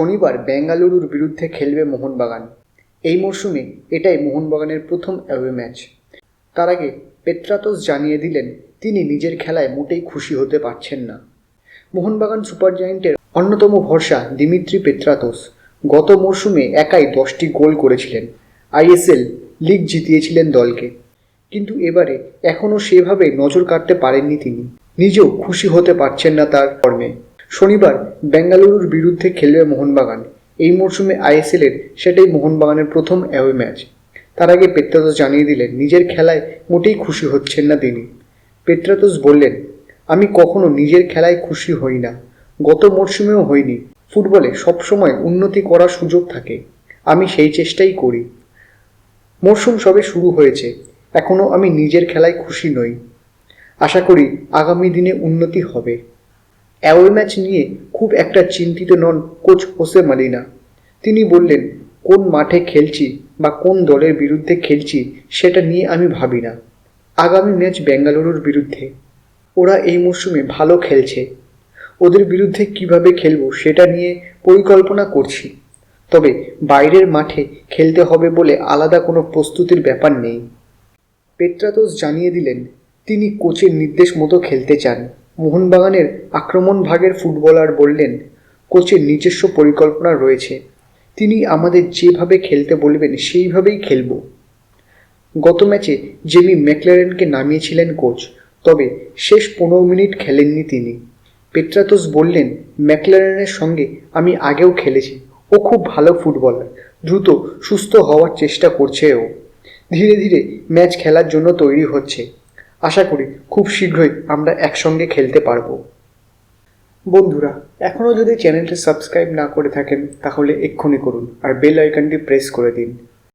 শনিবার বেঙ্গালুরুর বিরুদ্ধে খেলবে মোহনবাগান। এই মরশুমে এটাই মোহনবাগানের প্রথম অ্যাওয়ে ম্যাচ তার আগে পেত্রাতোস জানিয়ে দিলেন, তিনি নিজের খেলায় মোটেই খুশি হতে পারছেন না। মোহনবাগান সুপার জায়েন্টের অন্যতম ভরসা দিমিত্রি পেত্রাতোস গত মরশুমে একাই দশটি গোল করেছিলেন। আইএসএল লিগ জিতিয়েছিলেন দলকে। কিন্তু এবারে এখনও সেভাবে নজর কাটতে পারেননি তিনি। নিজেও খুশি হতে পারছেন না তার কর্মে। শনিবার বেঙ্গালুরুর বিরুদ্ধে খেলবে মোহনবাগান। এই মরশুমে আইএসএলের সেটাই মোহনবাগানের প্রথম অ্যাওয়ে ম্যাচ। তার আগে পেত্রাতোস জানিয়ে দিলেন, নিজের খেলায় মোটেই খুশি হচ্ছেন না তিনি। পেত্রাতোস বললেন, আমি কখনো নিজের খেলায় খুশি হই না। গত মরশুমেও হইনি ফুটবলে সবসময় উন্নতি করার সুযোগ থাকে। আমি সেই চেষ্টাই করি। মরশুম সবে শুরু হয়েছে। এখনও আমি নিজের খেলায় খুশি নই। আশা করি আগামী দিনে উন্নতি হবে। অ্যাওয়ে ম্যাচ নিয়ে খুব একটা চিন্তিত নন কোচ হোসে মালিনা। তিনি বললেন, কোন মাঠে খেলছি বা কোন দলের বিরুদ্ধে খেলছি সেটা নিয়ে আমি ভাবি না। আগামী ম্যাচ বেঙ্গালুরুর বিরুদ্ধে। ওরা এই মরশুমে ভালো খেলছে। ওদের বিরুদ্ধে কীভাবে খেলব সেটা নিয়ে পরিকল্পনা করছি। তবে বাইরের মাঠে খেলতে হবে বলে আলাদা কোনো প্রস্তুতির ব্যাপার নেই। পেত্রাতোস জানিয়ে দিলেন, তিনি কোচের নির্দেশ মতো খেলতে চান। মোহনবাগানের আক্রমণ ভাগের ফুটবলার বললেন, কোচের নিজস্ব পরিকল্পনা রয়েছে। তিনি আমাদের যেভাবে খেলতে বলবেন, সেইভাবেই খেলব। গত ম্যাচে জেমি ম্যাকলারেনকে নামিয়েছিলেন কোচ, তবে শেষ পনেরো মিনিট খেলেননি তিনি। পেট্রাতোস বললেন, ম্যাকলারেনের সঙ্গে আমি আগেও খেলেছি। ও খুব ভালো ফুটবলার। দ্রুত সুস্থ হওয়ার চেষ্টা করছে ও। ধীরে ধীরে ম্যাচ খেলার জন্য তৈরি হচ্ছে। আশা করি খুব শীঘ্রই আমরা একসঙ্গে খেলতে পারব। বন্ধুরা, এখনও যদি চ্যানেলটি সাবস্ক্রাইব না করে থাকেন, তাহলে এক্ষুনি করুন আর বেল আইকনটি প্রেস করে দিন।